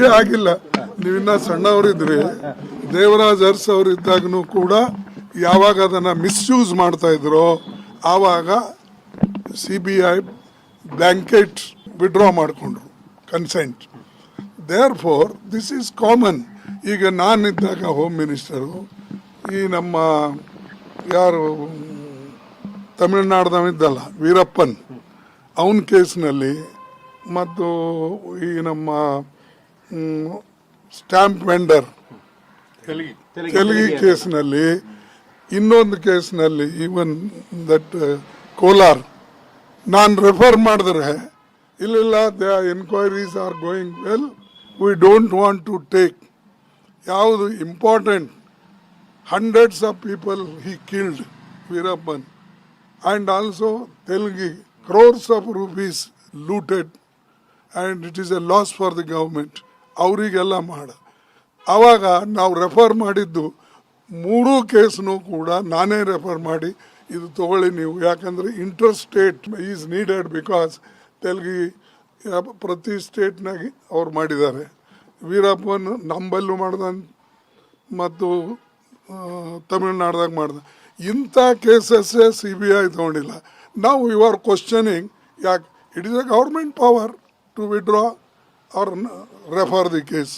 ತನಿಖೆ ಆಗಿಲ್ಲ. ನೀವಿನ್ನ ಸಣ್ಣವರಿದ್ರಿ ದೇವರಾಜ್ ಅರ್ಸ್ ಅವರಿದ್ದಾಗನು ಕೂಡ ಯಾವಾಗ ಅದನ್ನ ಮಿಸ್ಯೂಸ್ ಮಾಡ್ತಾ ಇದ್ರು ಆವಾಗ C B I blanket withdraw ಮಾಡಿಕೊಂಡ್ರು, consent. Therefore this is common ಈಗ ನಾನಿದ್ದಾಗ ಹೋಮ್ ಮಿನಿಸ್ಟರು ಈ ನಮ್ಮ ಯಾರು ತಮಿಳ್ನಾಡ್ದವಿದ್ದಲ್ಲ ವೀರಪ್ಪನ್, ಅವನ ಕೇಸ್ನಲ್ಲಿ ಮತ್ತು ಈ ನಮ್ಮ ಸ್ಟ್ಯಾಂಪ್ ವೆಂಡರ್. ತೆಲುಗಿ. ಕೇಸ್ನಲ್ಲಿ ಇನ್ನೊಂದು ಕೇಸ್ನಲ್ಲಿ ಈವನ್ ದಟ್ ಕೋಲಾರ್. ನಾನು ರೆಫರ್ ಮಾಡಿದ್ರೆ ಇಲ್ಲಿಲ್ಲ the enquiries are going well we don't want to take ಯಾವುದು important hundreds of people he killed Veerappan. And also Telgi crores of rupees looted and it is a loss for the government ಅವರಿಗೆಲ್ಲ ಮಾಡ. ಆವಾಗ ನಾವು refer ಮಾಡಿದ್ದು ಮೂರೂ ಕೇಸ್ನು ಕೂಡ ನಾನೇ refer ಮಾಡಿ, ಇದು ತಗೊಳ್ಳಿ ನೀವು. ಯಾಕಂದರೆ inter state is needed because Telgi ಪ್ರತಿ ಸ್ಟೇಟ್ನಾಗಿ ಅವ್ರು ಮಾಡಿದ್ದಾರೆ. ವೀರಪ್ಪನ್ ನಂಬಲ್ಲೂ ಮಾಡ್ದ ಮತ್ತು ತಮಿಳ್ನಾಡ್ದಾಗ ಮಾಡ್ದ ಇಂಥ ಕೇಸಸ್ಸೇ ಸಿ ಬಿ ಐ ತೊಗೊಂಡಿಲ್ಲ. ನಾವು ಯು ಆರ್ ಕ್ವಶನಿಂಗ್ ಯಾಕೆ, it is a government power to withdraw or refer the case